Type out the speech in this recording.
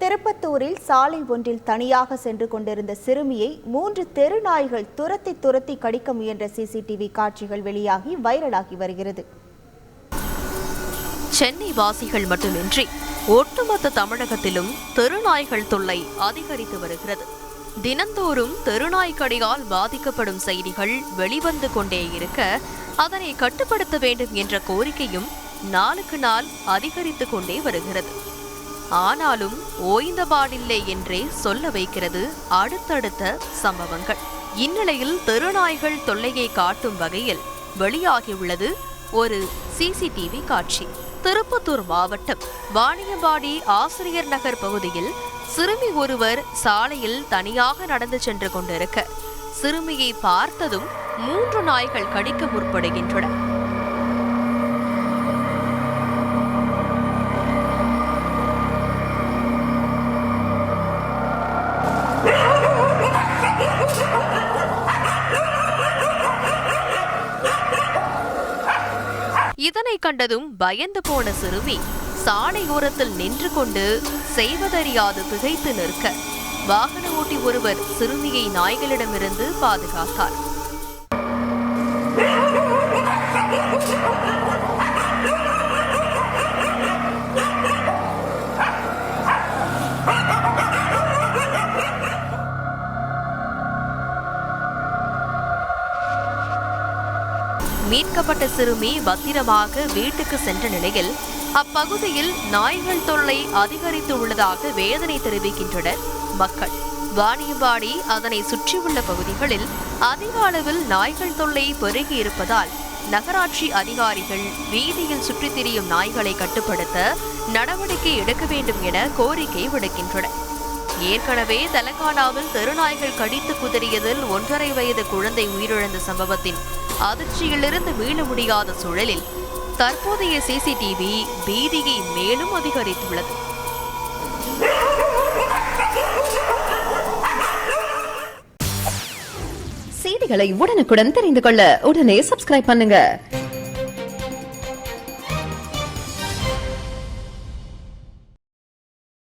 திருப்பத்தூரில் சாலை ஒன்றில் தனியாக சென்று கொண்டிருந்த சிறுமியை மூன்று தெரு நாய்கள் துரத்தி துரத்தி கடிக்க முயன்ற சிசிடிவி காட்சிகள் வெளியாகி வைரலாகி வருகிறது. சென்னை வாசிகள் மட்டுமின்றி ஒட்டுமொத்த தமிழகத்திலும் தெருநாய்கள் தொல்லை அதிகரித்து வருகிறது. தினந்தோறும் தெருநாய்க்கடியால் பாதிக்கப்படும் செய்திகள் வெளிவந்து கொண்டே இருக்க அதனை கட்டுப்படுத்த வேண்டும் என்ற கோரிக்கையும் நாளுக்கு நாள் அதிகரித்து கொண்டே வருகிறது. ஆனாலும் ஓய்ந்தபாடில்லை என்றே சொல்ல வைக்கிறது அடுத்தடுத்த சம்பவங்கள். இந்நிலையில் தெருநாய்கள் தொல்லையை காட்டும் வகையில் வெளியாகியுள்ளது ஒரு சிசிடிவி காட்சி. திருப்பத்தூர் மாவட்டம் வாணியம்பாடி ஆசிரியர் நகர் பகுதியில் சிறுமி ஒருவர் சாலையில் தனியாக நடந்து சென்று கொண்டிருக்க சிறுமியை பார்த்ததும் மூன்று நாய்கள் கடிக்க முற்படுகின்றன. இதனை கண்டதும் பயந்து போன சிறுமி சாலையோரத்தில் நின்று கொண்டு செய்வதறியாது திகைத்து நிற்க. வாகன ஓட்டி ஒருவர் சிறுமியை நாய்களிடமிருந்து பாதுகாத்தார். மீட்கப்பட்ட சிறுமி பத்திரமாக வீட்டுக்கு சென்ற நிலையில் அப்பகுதியில் நாய்கள் தொல்லை அதிகரித்து உள்ளதாக வேதனை தெரிவிக்கின்றனர் மக்கள் வாணியம்பாடி அதனை சுற்றியுள்ள பகுதிகளில் அதிக அளவில் நாய்கள் தொல்லை பெருகி இருப்பதால் நகராட்சி அதிகாரிகள் வீதியில் சுற்றித் திரியும் நாய்களை கட்டுப்படுத்த நடவடிக்கை எடுக்க வேண்டும் என கோரிக்கை விடுக்கின்றனர். ஏற்கனவே தெலங்கானாவில் தெருநாய்கள் கடித்து குதறியதில் ஒன்றரை வயது குழந்தை உயிரிழந்த சம்பவத்தின் அதிர்ச்சியிலிருந்து மீள முடியாத சூழலில் தற்போதைய சிசிடிவி பீதியை மேலும் அதிகரித்துள்ளது. செய்திகளை உடனுக்குடன் தெரிந்து கொள்ள உடனே சப்ஸ்கிரைப் பண்ணுங்க.